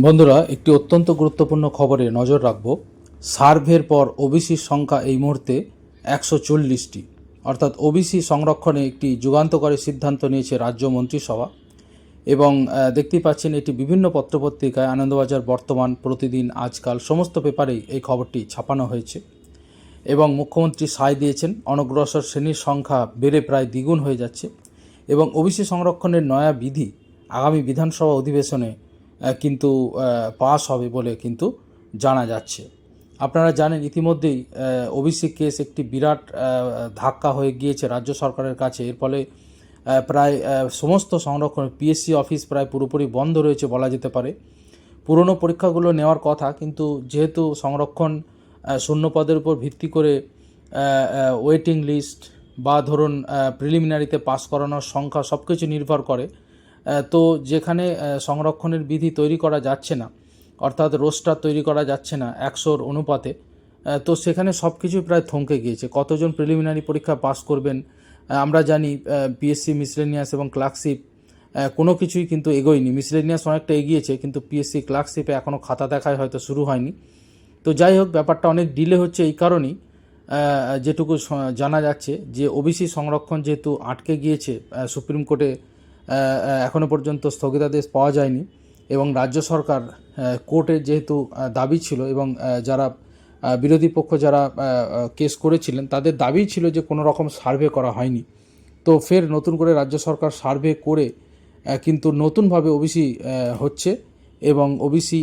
বন্ধুরা, একটি অত্যন্ত গুরুত্বপূর্ণ খবরে নজর রাখব। সার্ভের পর ওবিসির সংখ্যা এই মুহূর্তে একশো চল্লিশটি। অর্থাৎ ওবিসি সংরক্ষণে একটি যুগান্তকারী সিদ্ধান্ত নিয়েছে রাজ্য মন্ত্রিসভা। এবং দেখতেই পাচ্ছেন, এটি বিভিন্ন পত্রপত্রিকায় আনন্দবাজার বর্তমান, প্রতিদিন, আজকাল, সমস্ত পেপারেই এই খবরটি ছাপানো হয়েছে। এবং মুখ্যমন্ত্রী সায় দিয়েছেন, অনগ্রসর শ্রেণির সংখ্যা বেড়ে প্রায় দ্বিগুণ হয়ে যাচ্ছে। এবং ওবিসি সংরক্ষণের নয়া বিধি আগামী বিধানসভা অধিবেশনে কিন্তু পাস হবে বলে কিন্তু জানা যাচ্ছে। আপনারা জানেন ইতিমধ্যেই ওবিসি কেস একটি বিরাট ধাক্কা হয়ে গিয়েছে রাজ্য সরকারের কাছে। এর ফলে প্রায় সমস্ত সংরক্ষণ পিএসসি অফিস প্রায় পুরোপুরি বন্ধ রয়েছে বলা যেতে পারে। পুরনো পরীক্ষাগুলো নেওয়ার কথা কিন্তু যেহেতু সংরক্ষণ আহ, শূন্য পদের উপর ভিত্তি করে ওয়েটিং লিস্ট বা ধরুন প্রিলিমিনারিতে পাস করানোর সংখ্যা সব কিছু নির্ভর করে তো যেখানে সংরক্ষণের বিধি তৈরি করা যাচ্ছে না, অর্থাৎ রোস্টার তৈরি করা যাচ্ছে না একশোর অনুপাতে তো সেখানে সব কিছুই প্রায় থমকে গিয়েছে। কতজন প্রিলিমিনারি পরীক্ষা পাস করবেন আমরা জানি পিএসসি মিসলেনিয়াস এবং ক্লার্কশিপ কোনো কিছুই কিন্তু এগোয়নি। মিসলেনিয়াস অনেকটা এগিয়েছে, কিন্তু পিএসসি ক্লার্কশিপে এখনও খাতা দেখায় হয়তো শুরু হয়নি। তো যাই হোক, ব্যাপারটা অনেক ডিলে হচ্ছে এই কারণেই যেটুকু জানা যাচ্ছে যে ওবিসি সংরক্ষণ যেহেতু আটকে গিয়েছে সুপ্রিম কোর্টে এখনও পর্যন্ত স্থগিতাদেশ পাওয়া যায়নি এবং রাজ্য সরকার কোর্টের যেহেতু দাবি ছিল এবং যারা বিরোধী পক্ষ যারা কেস করেছিলেন, তাদের দাবি ছিল যে কোনো রকম সার্ভে করা হয়নি। তো ফের নতুন করে রাজ্য সরকার সার্ভে করে কিন্তু নতুনভাবে ওবিসি হচ্ছে এবং ওবিসি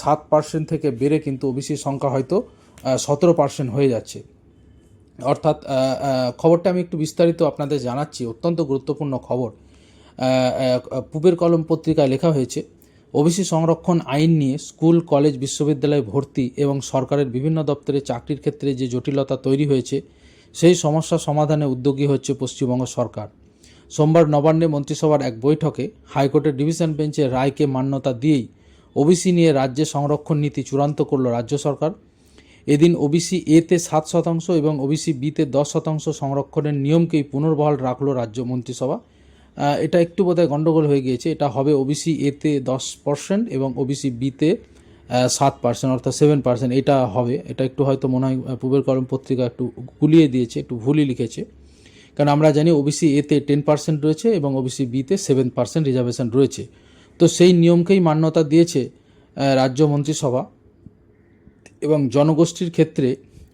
সাত পার্সেন্ট থেকে বেড়ে কিন্তু ওবিসি সংখ্যা হয়তো সতেরো পার্সেন্ট হয়ে যাচ্ছে। অর্থাৎ খবরটা আমি একটু বিস্তারিত আপনাদের জানাচ্ছি। অত্যন্ত গুরুত্বপূর্ণ খবর। পূবের কলম পত্রিকায় লেখা হয়েছে, ওবিসি সংরক্ষণ আইন নিয়ে স্কুল, কলেজ, বিশ্ববিদ্যালয়ে ভর্তি এবং সরকারের বিভিন্ন দপ্তরে চাকরির ক্ষেত্রে যে জটিলতা তৈরি হয়েছে, সেই সমস্যা সমাধানে উদ্যোগী হচ্ছে পশ্চিমবঙ্গ সরকার। সোমবার নবান্নে মন্ত্রিসভার এক বৈঠকে হাইকোর্টের ডিভিশন বেঞ্চের রায়কে মান্যতা দিয়েই ওবিসি নিয়ে রাজ্যে সংরক্ষণ নীতি চূড়ান্ত করল রাজ্য সরকার। এদিন ওবিসি এতে সাত শতাংশ এবং ওবিসি বিতে দশ শতাংশ সংরক্ষণের নিয়মকেই পুনর্বহাল রাখল রাজ্য মন্ত্রিসভা। এটা একটু বোধহয় গণ্ডগোল হয়ে গিয়েছে। এটা হবে ওবিসি এতে দশ পার্সেন্ট এবং ওবিসি বিতে সাত পার্সেন্ট অর্থাৎ সেভেন পার্সেন্ট এটা হবে। এটা একটু হয়তো মনে হয় পূবের কলম পত্রিকা একটু গুলিয়ে দিয়েছে, একটু ভুলই লিখেছে। কারণ আমরা জানি ওবিসি এতে টেন পার্সেন্ট রয়েছে এবং ওবিসি বিতে সেভেন পার্সেন্ট রিজার্ভেশন রয়েছে। তো সেই নিয়মকেই মান্যতা দিয়েছে রাজ্য মন্ত্রিসভা। এবং জনগোষ্ঠীর ক্ষেত্রে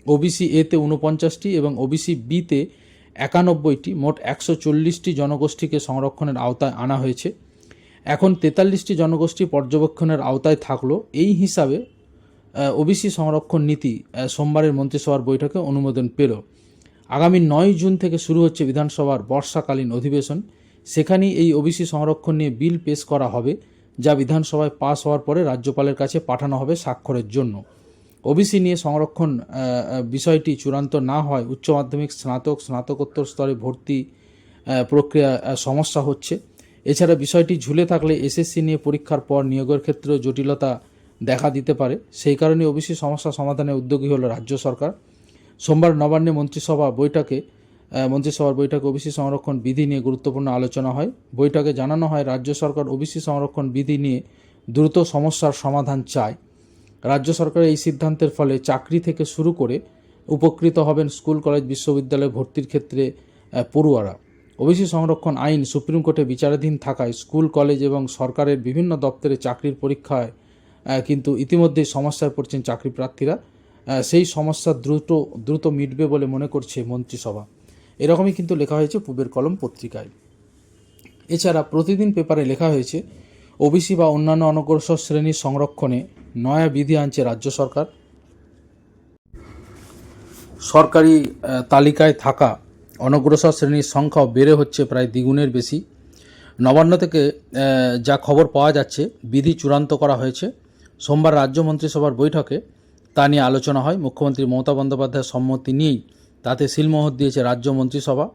ওবিসি এতে উনপঞ্চাশটি এবং ওবিসি বিতে একানব্বইটি, মোট একশো চল্লিশটি জনগোষ্ঠীকে সংরক্ষণের আওতায় আনা হয়েছে। এখন তেতাল্লিশটি জনগোষ্ঠী পর্যবেক্ষণের আওতায় থাকল। এই হিসাবে ওবিসি সংরক্ষণ নীতি সোমবারের মন্ত্রিসভার বৈঠকে অনুমোদন পেল। আগামী নয় জুন থেকে শুরু হচ্ছে বিধানসভার বর্ষাকালীন অধিবেশন। সেখানেই এই ওবিসি সংরক্ষণ নিয়ে বিল পেশ করা হবে, যা বিধানসভায় পাস হওয়ার পরে রাজ্যপালের কাছে পাঠানো হবে স্বাক্ষরের জন্য। ওবিসি নিয়ে সংরক্ষণ বিষয়টি চূড়ান্ত না হয়, উচ্চ মাধ্যমিক, স্নাতক, স্নাতকোত্তর স্তরে ভর্তি প্রক্রিয়া সমস্যা হচ্ছে। এছাড়া বিষয়টি ঝুলে থাকলে এসএসসি নিয়ে পরীক্ষার পর নিয়োগের ক্ষেত্রেও জটিলতা দেখা দিতে পারে। সেই কারণে ওবিসি সমস্যা সমাধানে উদ্যোগী হলো রাজ্য সরকার। সোমবার নবান্নে মন্ত্রিসভা বৈঠকে মন্ত্রিসভার বৈঠকে ওবিসি সংরক্ষণ বিধি নিয়ে গুরুত্বপূর্ণ আলোচনা হয়। বৈঠকে জানানো হয়, রাজ্য সরকার ওবিসি সংরক্ষণ বিধি নিয়ে দ্রুত সমস্যার সমাধান চায়। রাজ্য সরকারের এই সিদ্ধান্তের ফলে চাকরি থেকে শুরু করে উপকৃত হবেন স্কুল, কলেজ, বিশ্ববিদ্যালয়ে ভর্তির ক্ষেত্রে পড়ুয়ারা। ওবিসি সংরক্ষণ আইন সুপ্রিম কোর্টে বিচারাধীন থাকায় স্কুল, কলেজ এবং সরকারের বিভিন্ন দপ্তরে চাকরির পরীক্ষায় কিন্তু ইতিমধ্যেই সমস্যায় পড়ছেন চাকরি প্রার্থীরা। সেই সমস্যা দ্রুত দ্রুত মিটবে বলে মনে করছে মন্ত্রিসভা। এরকমই কিন্তু লেখা হয়েছে পূবের কলম পত্রিকায়। এছাড়া প্রতিদিন পেপারে লেখা হয়েছে, ওবিসি বা অন্যান্য অনগ্রসর শ্রেণির সংরক্ষণে নয়া বিধি আনছে রাজ্য সরকার। সরকারি তালিকায় থাকা অনগ্রসর শ্রেণির সংখ্যাও বেড়ে হচ্ছে প্রায় দ্বিগুণের বেশি। নবান্ন থেকে যা খবর পাওয়া যাচ্ছে, বিধি চূড়ান্ত করা হয়েছে। সোমবার রাজ্য মন্ত্রিসভার বৈঠকে তা নিয়ে আলোচনা হয়। মুখ্যমন্ত্রী মমতা বন্দ্যোপাধ্যায়ের সম্মতি নিয়েই তাতে সিলমোহর দিয়েছে রাজ্য মন্ত্রিসভা।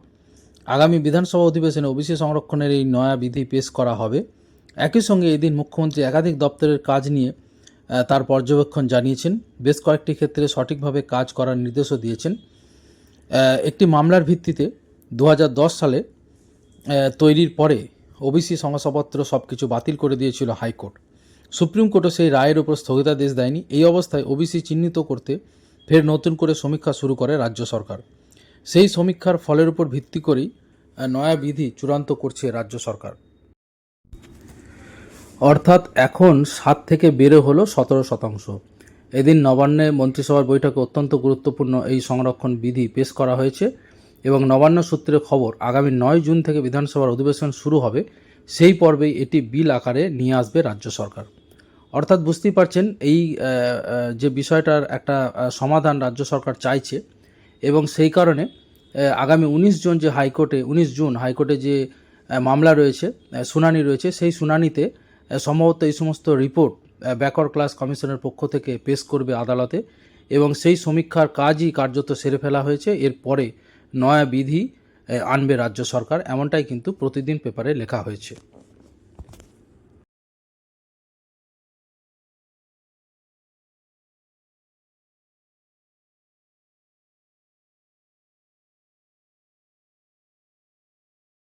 আগামী বিধানসভা অধিবেশনে ওবিসি সংরক্ষণের এই নয়া বিধি পেশ করা হবে। একই সঙ্গে এদিন মুখ্যমন্ত্রী একাধিক দপ্তরের কাজ নিয়ে তার পর্যবেক্ষণ জানিয়েছেন। বেশ কয়েকটি ক্ষেত্রে সঠিকভাবে কাজ করার নির্দেশও দিয়েছেন। একটি মামলার ভিত্তিতে দু হাজার দশ সালে তৈরির পরে ওবিসি শংসাপত্র সব কিছু বাতিল করে দিয়েছিল হাইকোর্ট। সুপ্রিম কোর্টও সেই রায়ের উপর স্থগিতাদেশ দেয়নি। এই অবস্থায় ওবিসি চিহ্নিত করতে ফের নতুন করে সমীক্ষা শুরু করে রাজ্য সরকার। সেই সমীক্ষার ফলের উপর ভিত্তি করেই নয়া বিধি চূড়ান্ত করছে রাজ্য সরকার। অর্থাৎ এখন সাত থেকে বেড়ে হলো সতেরো শতাংশ। এদিন নবান্নে মন্ত্রিসভার বৈঠকে অত্যন্ত গুরুত্বপূর্ণ এই সংরক্ষণ বিধি পেশ করা হয়েছে এবং নবান্ন সূত্রে খবর, আগামী নয় জুন থেকে বিধানসভার অধিবেশন শুরু হবে। সেই পর্বেই এটি বিল আকারে নিয়ে আসবে রাজ্য সরকার। অর্থাৎ বুঝতেই পারছেন, এই যে বিষয়টার একটা সমাধান রাজ্য সরকার চাইছে এবং সেই কারণে আগামী উনিশ জুন যে হাইকোর্টে, উনিশ জুন হাইকোর্টে যে মামলা রয়েছে শুনানি রয়েছে, সেই শুনানিতে সম্ভবত এই সমস্ত রিপোর্ট ব্যাকওয়ার্ড ক্লাস কমিশনের পক্ষ থেকে পেশ করবে আদালতে এবং সেই সমীক্ষার কাজই কার্যত সেরে ফেলা হয়েছে। এরপরে নয়া বিধি আনবে রাজ্য সরকার। এমনটাই কিন্তু প্রতিদিন পেপারে লেখা হয়েছে।